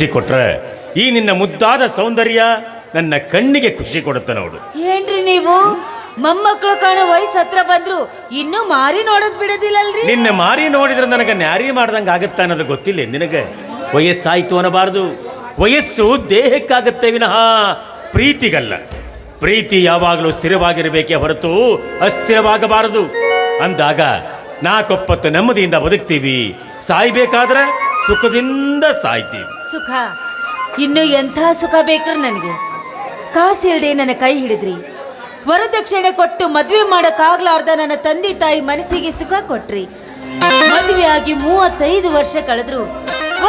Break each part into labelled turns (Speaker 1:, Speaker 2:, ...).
Speaker 1: ಖುಷಿ ಕೊಟ್ರೆ ಈ ನಿನ್ನ ಮುದ್ದಾದ ಸೌಂದರ್ಯ ನನ್ನ ಕಣ್ಣಿಗೆ ಖುಷಿ ಕೊಡುತ್ತೆ ನೋಡು.
Speaker 2: ಏನ್ರಿ ನೀವು? ಮೊಮ್ಮಕ್ಕಳು ಕಾಣೋ ವಯಸ್ಸು ಹತ್ರ ಬಂದ್ರು ಇನ್ನು ಮಾರಿ ನೋಡೋದ್ ಬಿಡೋದಿಲ್ಲಲ್ರಿ?
Speaker 1: ನಿನ್ನ ಮಾರಿ ನೋಡಿದ್ರೆ ನನಗೆ ನ್ಯಾರಿ ಮಾಡ್ದಂಗೆ ಆಗುತ್ತ ಅನ್ನೋದು ಗೊತ್ತಿಲ್ಲ ನಿನಗೆ? ವಯಸ್ಸಾಯ್ತು ಅನ್ನಬಾರ್ದು. ವಯಸ್ಸು ದೇಹಕ್ಕಾಗತ್ತೆ ವಿನಃ ಪ್ರೀತಿಗಲ್ಲ. ಪ್ರೀತಿ ಯಾವಾಗಲೂ ಸ್ಥಿರವಾಗಿರಬೇಕೇ ಹೊರತು ಅಸ್ಥಿರವಾಗಬಾರದು. ಅಂದಾಗ ನಾಕೊಪ್ಪತ್ತು ನೆಮ್ಮದಿಯಿಂದ ಬದುಕ್ತೀವಿ. ಸಾಯ್ಬೇಕಾದ್ರೆ ಸುಖದಿಂದ ಸಾಯ್ತೀವಿ.
Speaker 2: ಸುಖ? ಇನ್ನು ಎಂಥ ಸುಖ ಬೇಕ್ರಿ ನನಗೆ? ಕಾಸಿಲ್ದೆ ನನ್ನ ಕೈ ಹಿಡಿದ್ರಿ. ವರದಕ್ಷಿಣೆ ಕೊಟ್ಟು ಮದುವೆ ಮಾಡೋಕ್ಕಾಗ್ಲಾರ್ದ ನನ್ನ ತಂದೆ ತಾಯಿ ಮನಸ್ಸಿಗೆ ಸುಖ ಕೊಟ್ರಿ. ಮದುವೆ ಆಗಿ ಮೂವತ್ತೈದು ವರ್ಷ ಕಳೆದ್ರು.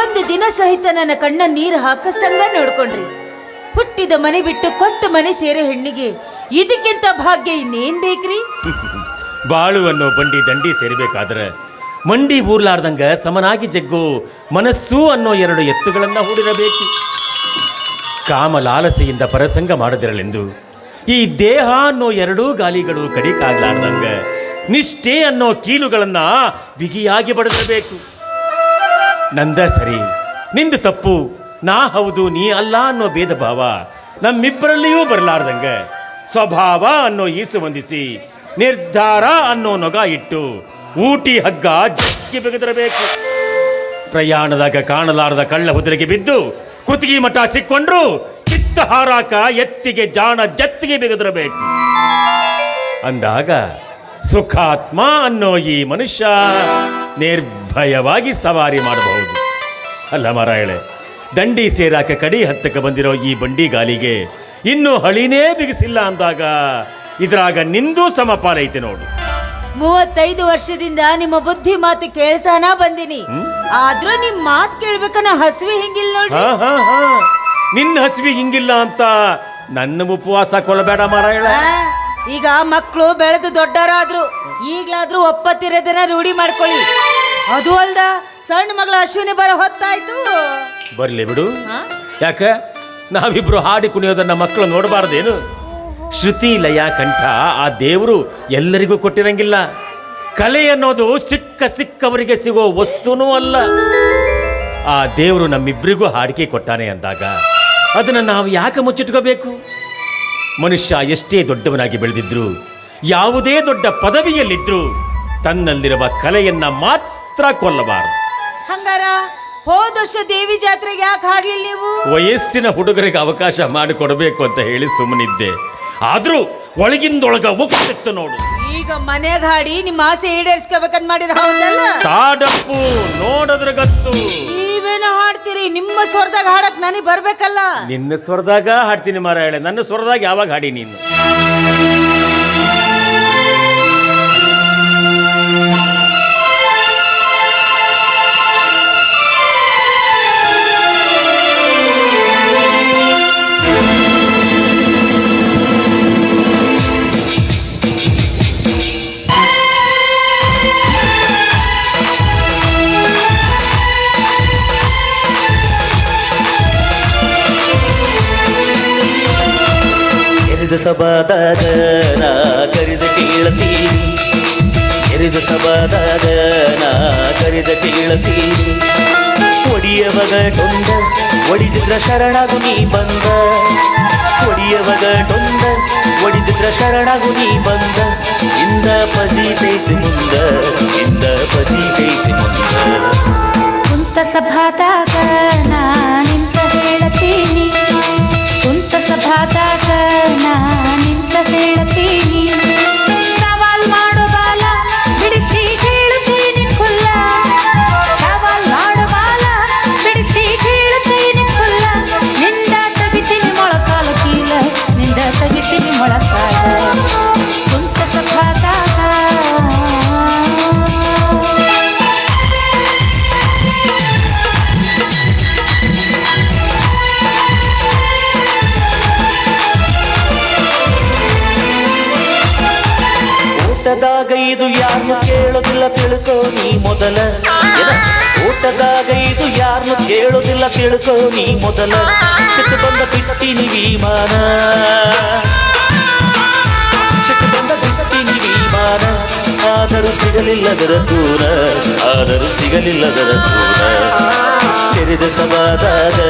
Speaker 2: ಒಂದು ದಿನ ಸಹಿತ ನನ್ನ ಕಣ್ಣ ನೀರು ಹಾಕಸ್ತಂಗ ನೋಡ್ಕೊಂಡ್ರಿ. ಹುಟ್ಟಿದ ಮನೆ ಬಿಟ್ಟು ಕೊಟ್ಟ ಮನೆ ಸೇರೋ ಹೆಣ್ಣಿಗೆ ಇದಕ್ಕಿಂತ ಭಾಗ್ಯ ಇನ್ನೇನ್ ಬೇಕ್ರಿ?
Speaker 1: ಬಾಳುವನ್ನು ಬಂಡಿ ದಂಡಿ ಸೇರಬೇಕಾದ್ರೆ ಮಂಡಿ ಊರ್ಲಾರ್ದಂಗ ಸಮನಾಗಿ ಜಗ್ಗು ಮನಸ್ಸು ಅನ್ನೋ ಎರಡು ಎತ್ತುಗಳನ್ನು ಹೂಡಿರಬೇಕು. ಕಾಮ ಲಾಲಸೆಯಿಂದ ಪರಸಂಗ ಮಾಡದಿರಲೆಂದು ಈ ದೇಹ ಅನ್ನೋ ಎರಡೂ ಗಾಲಿಗಳು ಕಡಿಕಾಗ್ಲಾರ್ದಂಗ ನಿಷ್ಠೆ ಅನ್ನೋ ಕೀಲುಗಳನ್ನ ಬಿಗಿಯಾಗಿ ಬಡಿಸಬೇಕು ನಂದ ಸರಿ, ನಿಂದು ತಪ್ಪು, ನಾ ಹೌದು, ನೀ ಅಲ್ಲ ಅನ್ನೋ ಭೇದ ಭಾವ ನಮ್ಮಿಬ್ಬರಲ್ಲಿಯೂ ಬರಲಾರ್ದಂಗ ಸ್ವಭಾವ ಅನ್ನೋ ಈಸು ಹೊಂದಿಸಿ ನಿರ್ಧಾರ ಅನ್ನೋ ನೊಗ ಇಟ್ಟು ಊಟಿ ಹಗ್ಗ ಜಗ್ಗಿ ಬೆಗೆದಿರಬೇಕು. ಪ್ರಯಾಣದಾಗ ಕಾಣಲಾರದ ಕಳ್ಳ ಹುದುರಿಗೆ ಬಿದ್ದು ಕುತ್ತಿಗೆ ಮಠ ಸಿಕ್ಕೊಂಡ್ರು, ಕಿತ್ತ ಹಾರಾಕ ಎತ್ತಿಗೆ ಜಾಣ ಜತ್ತಿಗೆ ಬೆಗೆದಿರಬೇಕು. ಅಂದಾಗ ಸುಖಾತ್ಮ ಅನ್ನೋ ಈ ಮನುಷ್ಯ ನಿರ್ಭಯವಾಗಿ ಸವಾರಿ ಮಾಡಬಹುದು. ಅಲ್ಲ ಮರಾಯಳೆ ದಂಡಿ ಸೇರಾಕ ಕಡಿ ಹತ್ತಕ್ಕೆ ಬಂದಿರೋ ಈ ಬಂಡಿ ಗಾಲಿಗೆ ಇನ್ನೂ ಹಳಿನೇ ಬಿಗಿಸಿಲ್ಲ ಅಂದಾಗ ಇದರಾಗ ನಿಂದೂ ಸಮಪಾಲೈತೆ ನೋಡು.
Speaker 2: ಮೂವತ್ತೈದು ವರ್ಷದಿಂದ ನಿಮ್ಮ ಬುದ್ಧಿ ಮಾತು ಕೇಳ್ತಾನ ಬಂದಿನಿ. ಆದ್ರೂ ನಿಮ್ ಮಾತು ಕೇಳ್ಬೇಕನ್ನ ಹಸಿವೆ ಹಿಂಗಿಲ್ಲ
Speaker 1: ನೋಡಿ ನಿನ್ನ ಹಸಿವಿ ಹಿಂಗಿಲ್ಲ ಅಂತ ನನ್ನ ಉಪವಾಸ ಕೊಡಬೇಡ
Speaker 2: ಮಾರಾಯಣ. ಈಗ ಮಕ್ಕಳು ಬೆಳೆದು ದೊಡ್ಡರಾದ್ರು ಈಗ್ಲಾದ್ರೂ ಒಪ್ಪತ್ತಿರೋದನ್ನ ರೂಢಿ ಮಾಡ್ಕೊಳ್ಳಿ. ಅದು ಅಲ್ದ ಸಣ್ಣ ಮಗಳ ಅಶ್ವಿನಿ ಬರ ಹೊತ್ತಾಯ್ತು.
Speaker 1: ಬರ್ಲಿ ಬಿಡು? ಯಾಕ? ನಾವಿಬ್ರು ಹಾಡಿ ಕುಣಿಯೋದನ್ನ ಮಕ್ಕಳು ನೋಡಬಾರ್ದೇನು? ಶ್ರುತಿ ಲಯ ಕಂಠ ಆ ದೇವರು ಎಲ್ಲರಿಗೂ ಕೊಟ್ಟಿರಂಗಿಲ್ಲ. ಕಲೆ ಅನ್ನೋದು ಸಿಕ್ಕ ಸಿಕ್ಕವರಿಗೆ ಸಿಗೋ ವಸ್ತುನೂ ಅಲ್ಲ. ಆ ದೇವರು ನಮ್ಮಿಬ್ಬರಿಗೂ ಹಾಡಿಕೆ ಕೊಟ್ಟಾನೆ ಅಂದಾಗ ಅದನ್ನು ನಾವು ಯಾಕೆ ಮುಚ್ಚಿಟ್ಕೋಬೇಕು? ಮನುಷ್ಯ ಎಷ್ಟೇ ದೊಡ್ಡವನಾಗಿ ಬೆಳೆದಿದ್ರು ಯಾವುದೇ ದೊಡ್ಡ ಪದವಿಯಲ್ಲಿದ್ರು ತನ್ನಲ್ಲಿರುವ ಕಲೆಯನ್ನ ಮಾತ್ರ ಕೊಲ್ಲಬಾರದು.
Speaker 2: ಹಂಗಾರ ಹೋದ ವರ್ಷ ದೇವಿ ಜಾತ್ರೆಗೆ ಯಾಕೆ ಹಾಡ್ಲಿಲ್ಲ ನೀವು?
Speaker 1: ವಯಸ್ಸಿನ ಹುಡುಗರಿಗೆ ಅವಕಾಶ ಮಾಡಿಕೊಡಬೇಕು ಅಂತ ಹೇಳಿ ಸುಮ್ಮನಿದ್ದೆ. ಆದ್ರೂ ಒಳಗಿಂದೊಳಗ ಒಪ್ಪಿತ್ತು ನೋಡು.
Speaker 2: ಈಗ ಮನೆ ಹಾಡಿ ನಿಮ್ಮ ಆಸೆ ಈಡೇರಿಸ್ಕೋಬೇಕಂತ ಮಾಡಿರ ಹೌದಲ್ಲ?
Speaker 1: ತಾಡಪ್ಪು ನೋಡದ್ರ ಗತ್ತು.
Speaker 2: ನೀವೇನೋ ಹಾಡ್ತೀರಿ? ನಿಮ್ಮ ಸ್ವರದಾಗ ಹಾಡಕ್ ನನಗೆ ಬರ್ಬೇಕಲ್ಲ.
Speaker 1: ನಿನ್ನ ಸ್ವರದಾಗ ಹಾಡ್ತೀನಿ ಮಾರಾಯಳೆ ನನ್ನ ಸ್ವರದಾಗ ಯಾವಾಗ ಹಾಡಿ ನೀನು?
Speaker 3: ಎರಿದ ಸಭಾದಾಗ ನಾ ಕರೆದ ಕೇಳತೀನಿ ಎರಿದ ಸಭಾದಾಗ ನಾ ಕರೆದ ಕೇಳತೀನಿ ಒಡಿಯವಗ ಟೊಂದ ಒಡಿದಿದ್ರ ಶರಣಾಗು ನೀ ಬಂದ ಒಡಿಯವಗ ಟೊಂದ ಒಡಿದಿದ್ರ ಶರಣಾಗು ನೀ ಬಂದ ಇಂದ ಪದೀತೈತಿ ಮುಂದ ಇಂದ ಪದೀತೈತಿ ಮುಂದ
Speaker 4: ಕುಂತ ಸಭಾದಾಗ ನಾ
Speaker 3: ಕೇಳೋದಿಲ್ಲ ತಿಳ್ಕೋ ನೀ ಮೊದಲ? ಊಟದಾಗ ಇದು ಯಾರನ್ನು ಕೇಳೋದಿಲ್ಲ ತಿಳ್ಕೋ ನೀ ಮೊದಲ. ಸಿಟ್ಟು ಬಂದ ಬಿಟ್ಟಿನಿ ವಿಮಾನ. ಸಿಟ್ಟು ಬಂದ ಬಿಟ್ಟಿನಿ ವಿಮಾನ.
Speaker 4: ಆದರೂ ಸಿಗಲಿಲ್ಲದರ ದೂರ. ಆದರೂ ಸಿಗಲಿಲ್ಲದರ ದೂರ. ತೆರೆದ ಸಮಾಧಾನ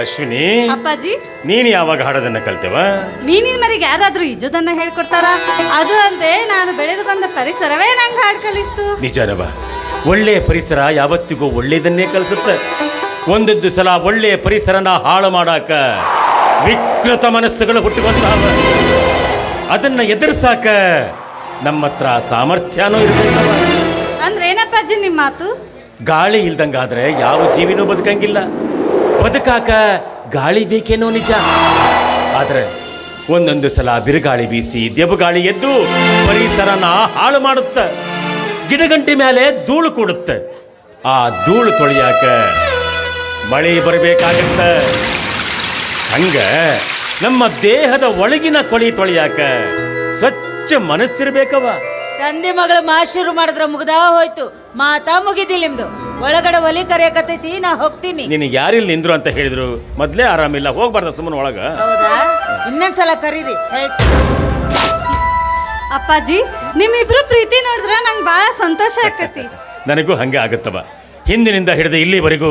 Speaker 1: ಅಶ್ವಿನಿ
Speaker 5: ಅಪ್ಪಾಜಿ.
Speaker 1: ನೀನು ಯಾವಾಗ ಹಾಡೋದನ್ನ ಕಲ್ತೇವ?
Speaker 5: ನೀನಿನ ಮರಿಗೆ ಯಾರಾದ್ರೂ ಈಜೋದನ್ನ ಹೇಳ್ಕೊಡ್ತಾರ? ಅದು ಅಲ್ಲದೆ ನಾನು ಬೆಳೆದು ಬಂದ ಪರಿಸರವೇ ನಂಗೆ ಹಾಡು ಕಲಿಸ್ತು.
Speaker 1: ನಿಜನವ ಒಳ್ಳೆಯ ಪರಿಸರ ಯಾವತ್ತಿಗೂ ಒಳ್ಳೆಯದನ್ನೇ ಕಲಿಸುತ್ತೆ. ಒಂದೊಂದು ಸಲ ಒಳ್ಳೆಯ ಪರಿಸರನ ಹಾಳು ಮಾಡಾಕ ವಿಕೃತ ಮನಸ್ಸುಗಳು ಹುಟ್ಟುವಂತಾವ. ಅದನ್ನ ಎದುರಿಸಾಕ ನಮ್ಮ ಹತ್ರ ಸಾಮರ್ಥ್ಯನೂ
Speaker 5: ಅಂದ್ರೆ ಏನಪ್ಪಾಜಿ ನಿಮ್ಮ ಮಾತು?
Speaker 1: ಗಾಳಿ ಇಲ್ದಂಗಾದ್ರೆ ಯಾವ ಜೀವಿನೂ ಬದುಕಂಗಿಲ್ಲ. ಬದುಕಾಕ ಗಾಳಿ ಬೇಕೇನೋ ನಿಜ. ಆದ್ರೆ ಒಂದೊಂದು ಸಲ ಬಿರುಗಾಳಿ ಬೀಸಿ ದೆಬ್ಬಗಾಳಿ ಎದ್ದು ಪರಿಸರನ ಹಾಳು ಮಾಡುತ್ತೆ. ಗಿಡಗಂಟಿ ಮೇಲೆ ಧೂಳು ಕೂಡುತ್ತೆ. ಆ ಧೂಳು ತೊಳಿಯಾಕ ಮಳೆ ಬರಬೇಕಾಗತ್ತ. ಹಂಗ ನಮ್ಮ ದೇಹದ ಒಳಗಿನ ಕೊಳಿ ತೊಳಿಯಾಕ ಸ್ವಚ್ಛ ಮನಸ್ಸಿರ್ಬೇಕವ
Speaker 2: ತಂದೆ ಮಗಳ ಮಾ ಶುರು ಮಾಡಿದ್ರ ಮುಗ್ದಾ ಹೋಯ್ತು. ಮಾತಾ ಮುಗಿದಿಲ್ಲ ನಿಮ್ದು. ಒಳಗಡೆ ಒಲಿ ಕರೆಯಕತ್ತೈತಿ ನಾ ಹೋಗ್ತೀನಿ.
Speaker 1: ನಿನಗೆ ಯಾರಿಲ್ಲಿ ನಿಂದ್ರು ಅಂತ ಹೇಳಿದ್ರು? ಮೊದ್ಲೇ ಆರಾಮಿಲ್ಲ ಹೋಗ್ಬಾರ್ದ ಸುಮ್ಮನೆ ಒಳಗ.
Speaker 2: ಹೌದಾ? ಇನ್ನೊಂದ್ಸಲ ಕರೀರಿ ಹೇಳ್ತೀನಿ.
Speaker 5: ಅಪ್ಪಾಜಿ ನಿಮ್ಮಿಬ್ರು ಪ್ರೀತಿ ನೋಡಿದ್ರ ನಂಗೆ ಭಾಳ ಸಂತೋಷ ಆಕತಿ.
Speaker 1: ನನಗೂ ಹಂಗೆ ಆಗುತ್ತವ. ಹಿಂದಿನಿಂದ ಹಿಡಿದು ಇಲ್ಲಿವರೆಗೂ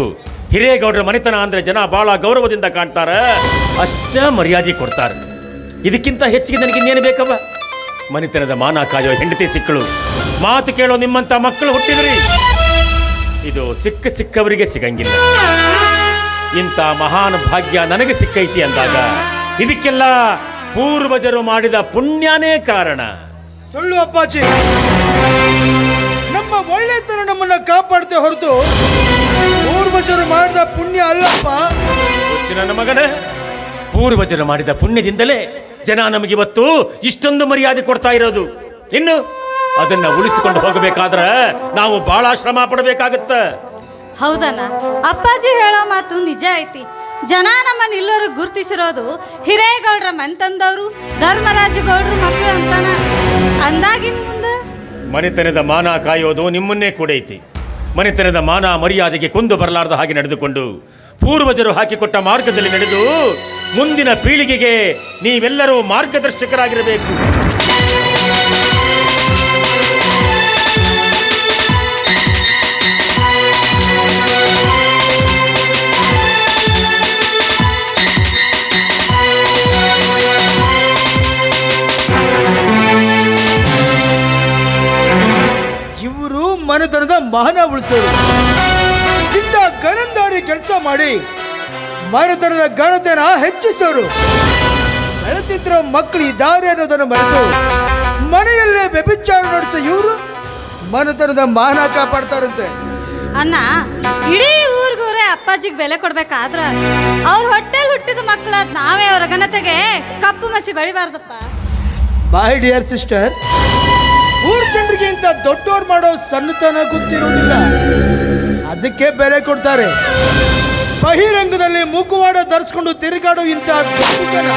Speaker 1: ಹಿರೇಗೌಡರ ಮನೆತನ ಅಂದ್ರೆ ಜನ ಬಹಳ ಗೌರವದಿಂದ ಕಾಣ್ತಾರ. ಅಷ್ಟ ಮರ್ಯಾದೆ ಕೊಡ್ತಾರ. ಇದಕ್ಕಿಂತ ಹೆಚ್ಚಿಗೆ ನನಗೆ ಇನ್ನೇನು ಬೇಕವ ಮನೆತನದ ಮಾನ ಕಾಯೋ ಹೆಂಡತಿ ಸಿಕ್ಕಳು. ಮಾತು ಕೇಳೋ ನಿಮ್ಮಂತ ಮಕ್ಕಳು ಹುಟ್ಟಿದ್ರಿ. ಇದು ಸಿಕ್ಕ ಸಿಕ್ಕವರಿಗೆ ಸಿಗಂಗಿಲ್ಲ. ಇಂಥ ಮಹಾನ್ ಭಾಗ್ಯ ನನಗೆ ಸಿಕ್ಕೈತಿ ಅಂದಾಗ ಇದಕ್ಕೆಲ್ಲ ಪೂರ್ವಜರು ಮಾಡಿದ ಪುಣ್ಯನೇ ಕಾರಣ.
Speaker 6: ಸುಳ್ಳು ಅಪ್ಪಾಜಿ. ನಮ್ಮ ಒಳ್ಳೆತನ ನಮ್ಮನ್ನ ಕಾಪಾಡ್ತೇ ಹೊರತು ಪೂರ್ವಜರು ಮಾಡಿದ ಪುಣ್ಯ ಅಲ್ಲಪ್ಪ.
Speaker 1: ನನ್ನ ಮಗನ ಪೂರ್ವಜರು ಮಾಡಿದ ಪುಣ್ಯದಿಂದಲೇ ಜನ ನಮಗಿವತ್ತು ಇಷ್ಟೊಂದು ಮರ್ಯಾದೆ ಕೊಡ್ತಾ ಇರೋದು. ಇನ್ನು ಅದನ್ನ ಉಳಿಸಿಕೊಂಡು ಹೋಗಬೇಕಾದ್ರೆ ನಾವು ಬಹಳ ಶ್ರಮ ಪಡಬೇಕಾಗತ್ತ.
Speaker 5: ಹೌದಣ್ಣ. ಅಪ್ಪಾಜಿ ಹೇಳೋ ಮಾತು ನಿಜ ಐತಿ. ಜನ ನಮ್ಮನ್ನ ಎಲ್ಲರೂ ಗುರ್ತಿಸಿರೋದು ಹಿರೇಗೌಡ್ರ ಮಂತಂದವರು ಧರ್ಮರಾಜ ಗೌಡ್ರ ಮಕ್ಕಳು ಅಂತಾನ. ಅಂದಾಗಿನ ಮುಂದೆ?
Speaker 1: ಮನೆತನದ ಮಾನ ಕಾಯೋದು ನಿಮ್ಮನ್ನೇ ಕೂಡೈತಿ. ಮನೆತನದ ಮಾನ ಮರ್ಯಾದೆಗೆ ಕುಂದು ಬರಲಾರದ ಹಾಗೆ ನಡೆದುಕೊಂಡು ಪೂರ್ವಜರು ಹಾಕಿಕೊಟ್ಟ ಮಾರ್ಗದಲ್ಲಿ ನಡೆದು ಮುಂದಿನ ಪೀಳಿಗೆಗೆ ನೀವೆಲ್ಲರೂ ಮಾರ್ಗದರ್ಶಕರಾಗಿರಬೇಕು.
Speaker 6: ಮನೆತನದ ಮಹನ ಉಳಿಸೋರು. ಇಂಥ ಗನಂದಾರಿ ಕೆಲಸ ಮಾಡಿ ಮನೆತನದ ಘನತೆನ ಹೆಚ್ಚಿಸೋರು. ಬೆಳೆತಿದ್ರ ಮಕ್ಕಳು ಇದ್ದಾರೆ ಅನ್ನೋದನ್ನು ಮರೆತು ಮನೆಯಲ್ಲೇ ವ್ಯಭಿಚಾರ ನಡೆಸೋ ಇವರು ಮನೆತನದ ಮಾನ ಕಾಪಾಡ್ತಾರಂತೆ.
Speaker 5: ಅಣ್ಣ ಇಡೀ ಊರಿಗೂರೇ ಅಪ್ಪಾಜಿಗೆ ಬೆಲೆ ಕೊಡ್ಬೇಕಾದ್ರ ಅವ್ರ ಹೊಟ್ಟೆಲ್ ಹುಟ್ಟಿದ ಮಕ್ಕಳಾದ ನಾವೇ ಅವರ ಘನತೆಗೆ ಕಪ್ಪು ಮಸಿ ಬಳಿಬಾರ್ದಪ್ಪ.
Speaker 6: ಬಾಯ್ ಡಿಯರ್ ಸಿಸ್ಟರ್ ಊರ್ ಜನರಿಗಿಂತ ಇಂಥ ದೊಡ್ಡವ್ರು ಮಾಡೋ ಸಣ್ಣತನ ಗೊತ್ತಿರೋದಿಲ್ಲ. ಅದಕ್ಕೆ ಬೆಲೆ ಕೊಡ್ತಾರೆ. ಬಹಿರಂಗದಲ್ಲಿ ಮುಖವಾಡ ಧರಿಸ್ಕೊಂಡು ತಿರುಗಾಡೋ ಇಂಥ ಜನ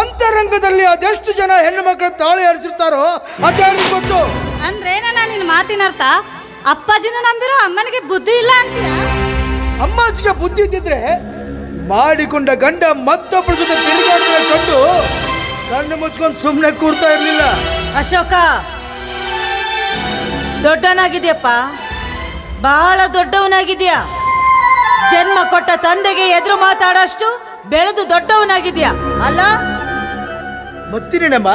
Speaker 6: ಅಂತರಂಗದಲ್ಲಿ ಅದೆಷ್ಟು ಜನ ಹೆಣ್ಣು ಮಕ್ಕಳು ತಾಳಿ ಹರಿಸಿರ್ತಾರೋ ಅದ್ಯಾರಿಗೆ ಗೊತ್ತು.
Speaker 5: ಅಂದ್ರೆ ನನ್ನ ಮಾತಿನ ಅರ್ಥ? ಅಪ್ಪಾಜಿನ ನಂಬಿರೋ ಅಮ್ಮನಿಗೆ ಬುದ್ಧಿ ಇಲ್ಲ ಅಂತೀಯ?
Speaker 6: ಅಮ್ಮಾಜಿಗೆ ಬುದ್ಧಿ ಇದ್ದಿದ್ರೆ ಮಾಡಿಕೊಂಡ ಗಂಡ ಮತ್ತೊಬ್ಬರ ಜೊತೆ ತಿರುಗಾಡ್ತಾ ಕಂಡು ಕಣ್ಣು ಮುಚ್ಕೊಂಡು ಸುಮ್ಮನೆ ಕೂರ್ತಾ ಇರಲಿಲ್ಲ.
Speaker 2: ಅಶೋಕ, ದೊಡ್ಡನಾಗಿದ್ಯಪ್ಪ. ಬಹಳ ದೊಡ್ಡವನಾಗಿದ್ಯಾ? ಜನ್ಮ ಕೊಟ್ಟ ತಂದೆಗೆ ಎದುರು ಮಾತಾಡೋಷ್ಟು ಬೆಳೆದು ದೊಡ್ಡವನಾಗಿದ್ಯಾ? ಅಲ್ಲ?
Speaker 6: ಮತ್ತಿನೇನಮ್ಮ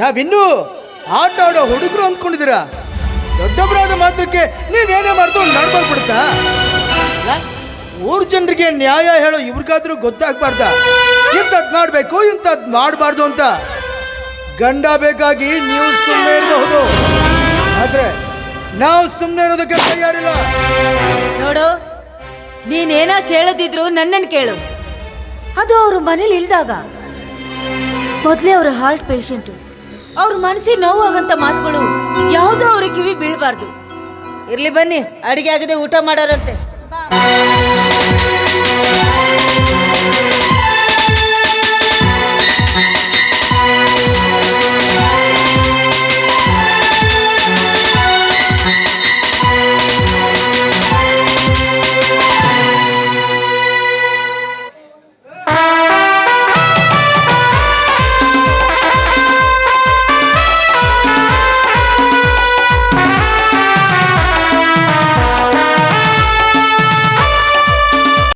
Speaker 6: ನಾವಿನ್ನೂ ಆಟ ಆಡೋ ಹುಡುಗರು ಅಂದ್ಕೊಂಡಿದ್ದೀರಾ? ದೊಡ್ಡೊಬ್ಬರಾದ ಮಾತ್ರಕ್ಕೆ ನೀವೇನೇ ಮಾಡ್ಕೊಂಡು ನಡ್ಕೊಂಡ್ಬಿಡ್ತಾ? ಊರ್ ಜನರಿಗೆ ನ್ಯಾಯ ಹೇಳೋ ಇವ್ರಿಗಾದ್ರೂ ಗೊತ್ತಾಗ್ಬಾರ್ದ? ಇಂಥದ್ ಮಾಡ್ಬೇಕು, ಇಂಥದ್ ಮಾಡಬಾರ್ದು ಅಂತ. ಗಂಡ ಬೇಕಾಗಿ ನೀವು ಸುಮ್ಮನೆ ಇರಬಹುದು. ಆದ್ರೆ ನಾವು ಸುಮ್ಮನೆ ಇರೋದಕ್ಕೆ ತಯಾರಿಲ್ಲ.
Speaker 2: ನೋಡು ನೀನೇನ ಕೇಳದಿದ್ರು ನನ್ನನ್ನು ಕೇಳು. ಅದು ಅವ್ರ ಮನೇಲಿ ಇಲ್ದಾಗ. ಮೊದಲೇ ಅವ್ರ ಹಾರ್ಟ್ ಪೇಷಂಟು ಅವ್ರ ಮನಸ್ಸಿಗೆ ನೋವಾಗಂತ ಮಾತುಗಳು ಯಾವುದೋ ಅವ್ರ ಕಿವಿ ಬೀಳಬಾರ್ದು. ಇರ್ಲಿ ಬನ್ನಿ ಅಡಿಗೆ ಆಗದೆ ಊಟ ಮಾಡೋರಂತೆ.